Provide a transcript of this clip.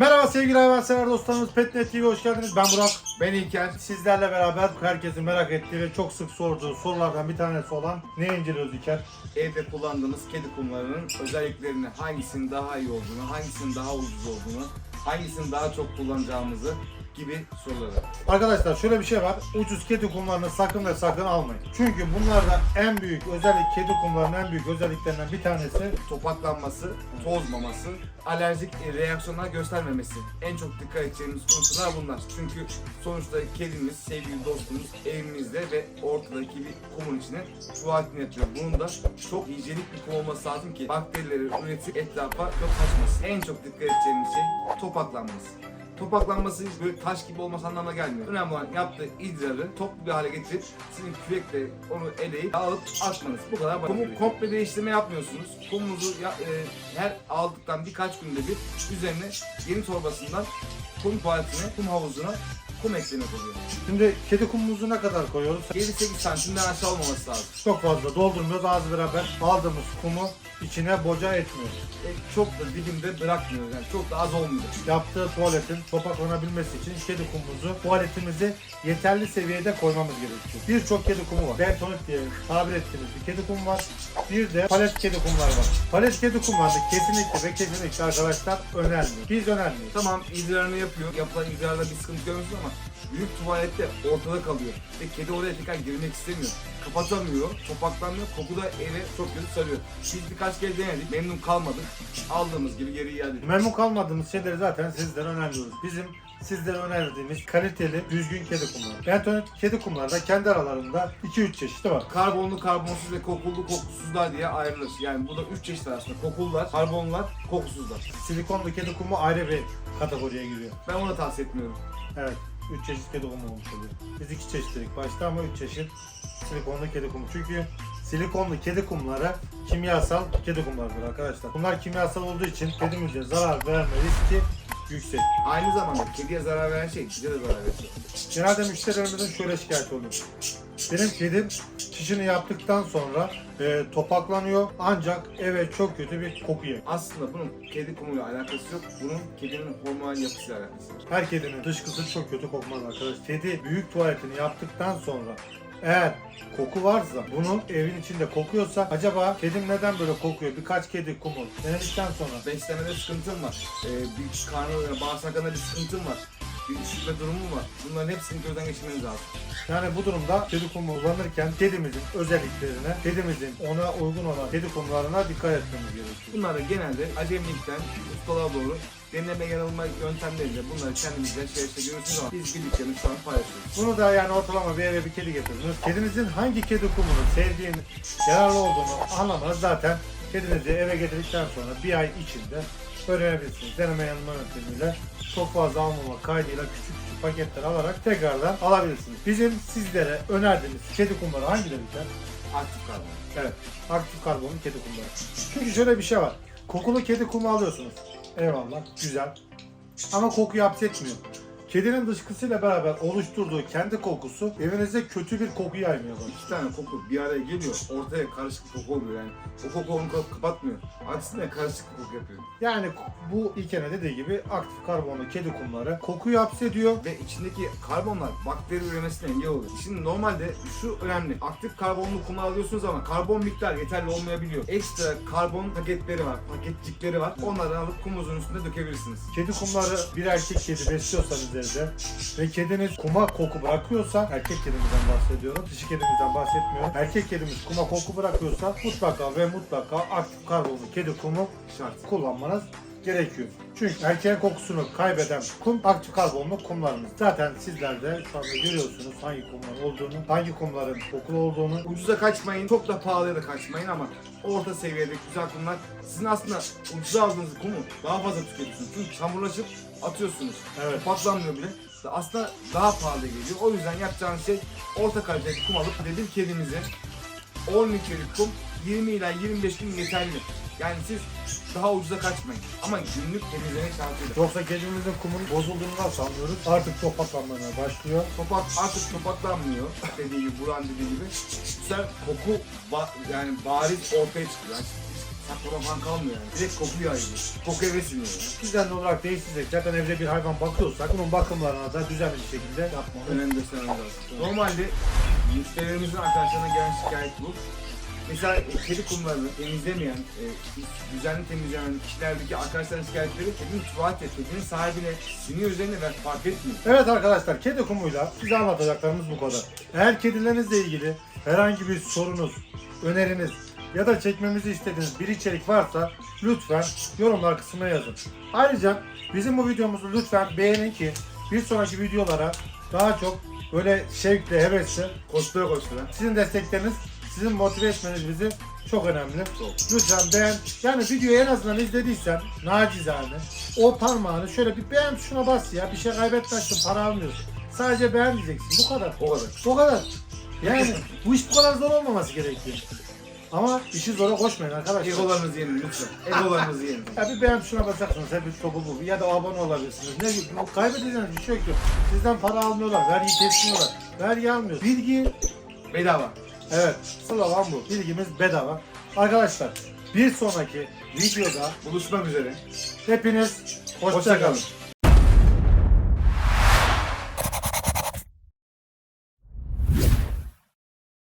Merhaba sevgili hayvansever dostlarımız Petnet TV'ye hoş geldiniz. Ben Burak. Ben İlker. Sizlerle beraber herkesin merak ettiği ve çok sık sorduğu sorulardan bir tanesi olan ne inceliyoruz İlker? Evde kullandığımız kedi kumlarının özelliklerini, hangisinin daha iyi olduğunu, hangisinin daha ucuz olduğunu, hangisini daha çok kullanacağımızı gibi soruları. Arkadaşlar şöyle bir şey var. Ucuz kedi kumlarını sakın ve sakın almayın. Çünkü bunlarda en büyük özellik kedi kumlarının en büyük özelliklerinden bir tanesi Topaklanması, tozmaması, alerjik e, reaksiyonlar göstermemesi. En çok dikkat edeceğimiz unsurlar bunlar. Çünkü sonuçta kedimiz, sevgili dostumuz evimizde ve ortadaki bir kumun içine tuvaletini yapıyor. Bunun da çok hijyenik bir kum olması lazım ki bakterileri üretip etrafa yok. En çok dikkat edeceğimiz şey topaklanması. Topaklanması böyle taş gibi olması anlamına gelmiyor. Önemli olan yaptığı idrarı toplu bir hale getirip sizin kürekle onu eleyip alıp atmanız. Bu kadar basit. Kumu komple değiştirme yapmıyorsunuz. Kumunuzu ya- e, her aldıktan birkaç günde bir üzerine yeni torbasından kum tuvaletine, kum havuzuna kum eklemek oluyor. Şimdi kedi kumumuzu ne kadar koyuyoruz? 7-8 santimden aşağı olmaması lazım. Çok fazla doldurmuyoruz. Az beraber aldığımız kumu içine boca etmiyoruz. E, çok da dibinde bırakmıyoruz yani çok da az olmuyor. Yaptığı tuvaletin topaklanabilmesi için kedi kumumuzu tuvaletimize yeterli seviyede koymamız gerekiyor. Birçok kedi kumu var. Bentonit diye tabir ettiğimiz bir kedi kumu var. Bir de palet kedi kumlar var. Palet kedi kumları kesinlikle ve kesinlikle arkadaşlar önemli. Biz önemliyiz. Tamam idrarını yapıyor. Yapılan idrarda bir sıkıntı görmüyorsun ama büyük tuvalette ortada kalıyor. Ve kedi oraya tekrar girmek istemiyor. Kapatamıyor, topaklanmıyor, koku da eve çok kötü sarıyor. Biz birkaç kez denedik, memnun kalmadık. Aldığımız gibi geri iade ediyoruz. Memnun kalmadığımız şeyleri zaten sizden önermiyoruz. Bizim sizlere önerdiğimiz kaliteli, düzgün kedi kumları. Bentonit kedi kumları da kendi aralarında 2-3 çeşidi var. Karbonlu, karbonsuz ve kokulu, kokusuzlar diye ayrılır. Yani burada üç çeşit var aslında. Kokulular, karbonlular, kokusuzlar. Silikonlu kedi kumu ayrı bir kategoriye giriyor. Ben onu tavsiye etmiyorum. Evet. 3 çeşit kedi kumu olmuş oluyor. Biz 2 çeşit dedik başta ama 3 çeşit silikonlu kedi kumu. Çünkü silikonlu kedi kumları kimyasal kedi kumlarıdır arkadaşlar. Bunlar kimyasal olduğu için kedimize zarar verme riski yüksek. Aynı zamanda kediye zarar veren şey, bize de zarar veriyor. Genelde müşterilerimizin şöyle şikayet oluyor. Benim kedim çişini yaptıktan sonra e, topaklanıyor ancak eve çok kötü bir koku yiyor. Aslında bunun kedi kumuyla alakası yok. Bunun kedinin hormonal yapısıyla alakası var. Her kedinin dışkısı çok kötü kokmaz arkadaş. Kedi büyük tuvaletini yaptıktan sonra eğer koku varsa, bunun evin içinde kokuyorsa acaba kedim neden böyle kokuyor? Birkaç kedi kumu denedikten sonra Beslemede sıkıntım var. Ee, bir karnı, bağırsaklarında bir sıkıntım var. Bir üşütme durumum var. Bunların hepsini gözden geçirmeniz lazım. yani bu durumda kedi kumu kullanırken kedimizin özelliklerine, kedimizin ona uygun olan kedi kumlarına dikkat etmemiz gerekiyor. Bunlar da genelde acemilikten ustalığa doğru deneme yanılma yöntemleriyle bunları kendimizden şey işte görürsünüz ama biz bildiklerimizi şu an paylaşıyoruz. Bunu da yani ortalama bir eve bir kedi getirdiniz. Kedinizin hangi kedi kumunu sevdiğini, yararlı olduğunu anlamanız zaten kedinizi eve getirdikten sonra bir ay içinde öğrenebilirsiniz. Deneme yanılma yöntemiyle çok fazla almama kaydıyla küçük küçük paketler alarak tekrardan alabilirsiniz. Bizim sizlere önerdiğimiz kedi kumları hangileri? Biter? Aktif karbon. Evet, aktif karbonlu kedi kumları. Çünkü şöyle bir şey var. Kokulu kedi kumu alıyorsunuz. Eyvallah, güzel. Ama kokuyu hapsetmiyor. Kedinin dışkısıyla beraber oluşturduğu kendi kokusu evinize kötü bir koku yaymıyor. İki tane koku bir araya geliyor. Ortaya karışık bir koku oluyor yani. O koku onu kap- kapatmıyor. Aksine karışık bir koku yapıyor. Yani bu İlker'e dediği gibi aktif karbonlu kedi kumları kokuyu hapsediyor. ve içindeki karbonlar bakteri üremesine engel oluyor. Şimdi normalde şu önemli. Aktif karbonlu kumlar alıyorsunuz ama karbon miktarı yeterli olmayabiliyor. Ekstra karbon paketleri var, paketcikleri var. Onları alıp kumuzun üstünde dökebilirsiniz. Kedi kumları bir erkek kedi besliyorsanız evde ve kediniz kuma koku bırakıyorsa erkek kedimizden bahsediyorum. Dişi kedimizden bahsetmiyorum. Erkek kedimiz kuma koku bırakıyorsa mutlaka ve mutlaka aktif karbonlu kedi kumu Şart. kullanmanız gerekiyor. Çünkü erkeğin kokusunu kaybeden kum aktif karbonlu kumlarımız. Zaten sizler de şu anda görüyorsunuz hangi kumlar olduğunu, hangi kumların kokulu olduğunu. Ucuza kaçmayın, çok da pahalıya da kaçmayın ama orta seviyede güzel kumlar. Sizin aslında ucuza aldığınız kumu daha fazla tüketiyorsunuz. Çünkü çamurlaşıp atıyorsunuz. Evet. Patlanmıyor bile. Aslında daha pahalı geliyor. O yüzden yapacağınız şey orta kaliteli kum alıp ve bir kedinize 10 litrelik kum 20 ila 25 gün yeterli. Yani siz daha ucuza kaçmayın. Ama günlük temizleme şartıyla. Yoksa kedimizin kumun bozulduğunu nasıl anlıyoruz? Artık topaklanmaya başlıyor. Topak artık topaklanmıyor dediği gibi, Buran dediği gibi. Sefer koku ba- yani bariz ortaya çıkıyor. Yani Aklıma falan kalmıyor yani. Direkt kokuyor yayılıyor. Koku eve siniyor ya. Düzenli olarak değiştirecek. Zaten evde bir hayvan bakıyorsak bunun bakımlarına da düzenli bir şekilde yapmamız Önem göstermemiz lazım. Normalde müşterilerimizin arkadaşlarına gelen şikayet bu. Mesela kedi kumlarını temizlemeyen, e, düzenli temizlemeyen kişilerdeki arkadaşların şikayetleri kedinin tuvalet et, kedinin sahibine siniyor üzerine ve fark etmiyor. Evet arkadaşlar kedi kumuyla size anlatacaklarımız bu kadar. Eğer kedilerinizle ilgili herhangi bir sorunuz, öneriniz ya da çekmemizi istediğiniz bir içerik varsa lütfen yorumlar kısmına yazın. Ayrıca bizim bu videomuzu lütfen beğenin ki bir sonraki videolara daha çok böyle şevkle, hevesle Koştura koştura. sizin destekleriniz, sizin motive etmeniz bizi çok önemli. Lütfen beğen. Yani videoyu en azından izlediysen nacizane o parmağını şöyle bir beğen tuşuna bas ya. Bir şey kaybetmezsin, para almıyorsun. Sadece beğen diyeceksin. Bu kadar. O kadar. O kadar. Yani bu iş bu kadar zor olmaması gerekiyor. Ama işi zora koşmayın arkadaşlar. Egolarınızı yenin lütfen. Egolarınızı yenin. Ya bir beğen tuşuna basacaksınız. Hep topu bu. Ya da abone olabilirsiniz. Ne gibi? Kaybedeceğiniz bir şey yok. Sizden para almıyorlar. Vergi kesmiyorlar. Vergi almıyor. Bilgi Bedava. Evet, slogan bu. Bilgimiz bedava. Arkadaşlar, bir sonraki videoda Buluşmak üzere. hepiniz hoşça Hoşça kalın. kalın.